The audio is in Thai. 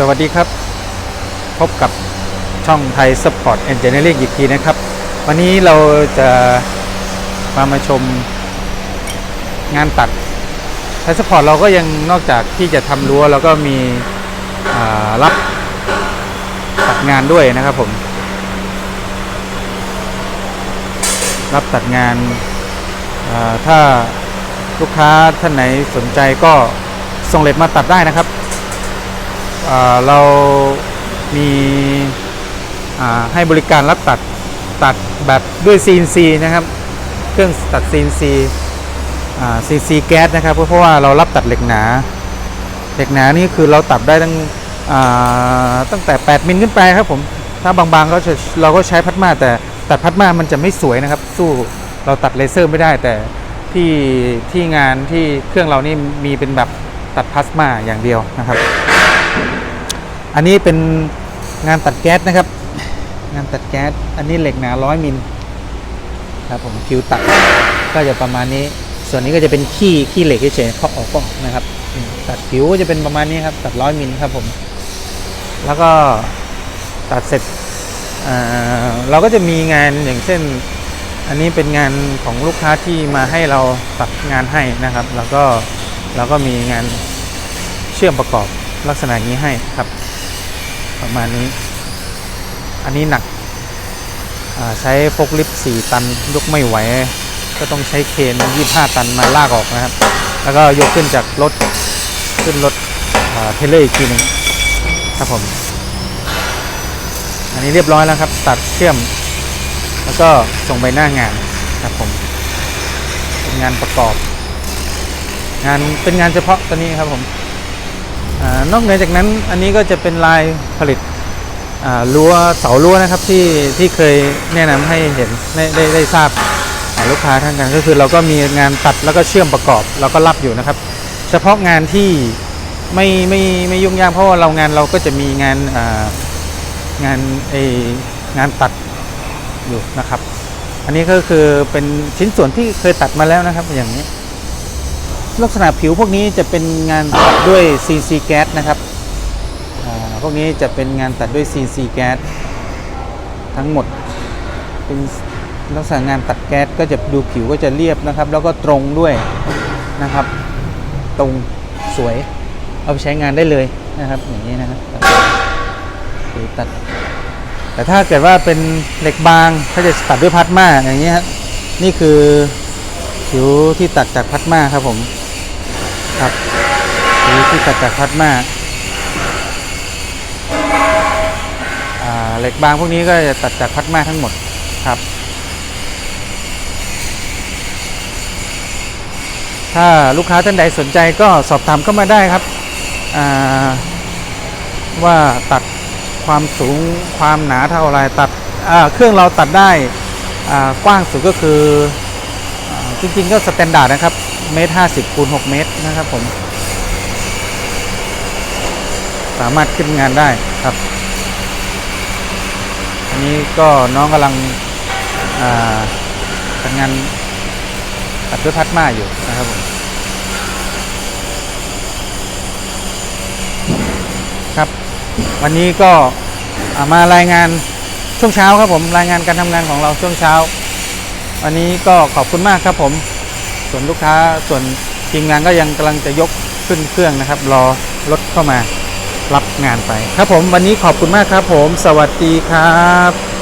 สวัสดีครับ พบกับช่องไทย Support Engineering อีกทีนะครับ วันนี้เราจะมามาชมงานตัดไทย Support เราก็ยังนอกจากที่จะทำรั้วเราก็มีรับตัดงานด้วยนะครับผม รับตัดงานาถ้าลูกค้าท่านไหนสนใจก็ส่งเลทมาตัดได้นะครับ เรามีให้บริการรับตัดตัดแบบด้วย CNC นะครับ เครื่องตัด CNC CNC แก๊สนะครับเพราะว่าเรารับตัดเหล็กหนาเหล็กหนานี่คือเราตัดได้ตั้งตั้งแต่ 8 มิลขึ้นไปครับผมถ้าบางๆก็เราก็ใช้พัดมาแต่ตัดพัดมามันจะไม่สวยนะครับ สู้เราตัดเลเซอร์ไม่ได้แต่ที่ที่งานที่เครื่องเรานี่มีเป็นแบบตัดพลาสมาอย่างเดียวนะครับ อันนี้เป็นงานตัดแก๊สนะครับ งานตัดแก๊ส อันนี้เหล็กหนาร้อยมิลครับผมคิวตัดก็จะประมาณนี้ ส่วนนี้ก็จะเป็นขี้ขี้เหล็กเฉยๆเขาออกก็นะครับ ตัดผิวก็จะเป็นประมาณนี้ครับ ตัดร้อยมิลครับผม แล้วก็ตัดเสร็จเราก็จะมีงานอย่างเช่น อันนี้เป็นงานของลูกค้าที่มาให้เราตัดงานให้นะครับ แล้วก็เราก็มีงานเชื่อมประกอบลักษณะนี้ให้ครับ ประมาณนี้ อันนี้หนักใช้โฟกลิฟต์4ตันยกไม่ไหว ก็ต้องใช้เคน25 ตันมาลากออกนะครับ แล้วก็ยกขึ้นจากรถขึ้นรถเทรลเลอร์อีกทีหนึ่งครับผม อันนี้เรียบร้อยแล้วครับ ตัดเชื่อม แล้วก็ส่งไปหน้างานครับผม เป็นงานประกอบ งานเป็นงานเฉพาะตัวนี้ครับผม นอกเหนือจากนั้นอันนี้ก็จะเป็นลายผลิตรั้วเสารั้วนะครับที่ที่เคยแนะนำให้เห็นได้ได้ได้ทราบลูกค้าท่านกันก็คือเราก็มีงานตัดแล้วก็เชื่อมประกอบเราก็รับอยู่นะครับ เฉพาะงานที่ไม่ไม่ไม่ยุ่งยากเพราะว่าเรางานเราก็จะมีงานงานไองานตัดอยู่นะครับ อันนี้ก็คือเป็นชิ้นส่วนที่เคยตัดมาแล้วนะครับอย่างนี้ ลักษณะผิวพวกนี้จะเป็นงานตัดด้วย CC แก๊สนะครับพวกนี้จะเป็นงานตัดด้วย CC แก๊สทั้งหมดเป็นลักษณะงานตัดแก๊สก็จะดูผิวก็จะเรียบนะครับ แล้วก็ตรงด้วยนะครับ ตรงสวยเอาไปใช้งานได้เลยนะครับอย่างนี้นะครับผิวตัด แต่ถ้าเกิดว่าเป็นเหล็กบางเขาจะตัดด้วยพัดมาอย่างนี้ครับนี่คือผิวที่ตัดจากพัดมาครับผม ครับหรือที่ตัดจากพลาสมาอ่เหล็กบางพวกนี้ก็จะตัดจากพลาสมาทั้งหมดครับ ถ้าลูกค้าท่านใดสนใจก็สอบถามเข้ามาได้ครับ ว่าตัดความสูงความหนาเท่าไรตัดเครื่องเราตัดได้กว้างสุดก็คืออจริงๆก็สแตนดาร์ดนะครับ เมตรห้าสิบคูณหกเมตรนะครับผม สามารถขึ้นงานได้ครับ อันนี้ก็น้องกำลังทำงานตัดด้วยพัดมาอยู่นะครับผมครับ วันนี้ก็ามารายงานช่วงเช้าครับผมรายงานการทำงานของเราช่วงเช้า วันนี้ก็ขอบคุณมากครับผม ส่วนลูกค้าส่วนทีมงานก็ยังกำลังจะยกขึ้นเครื่องนะครับ รอรถเข้ามารับงานไป ครับผมวันนี้ขอบคุณมากครับผม สวัสดีครับ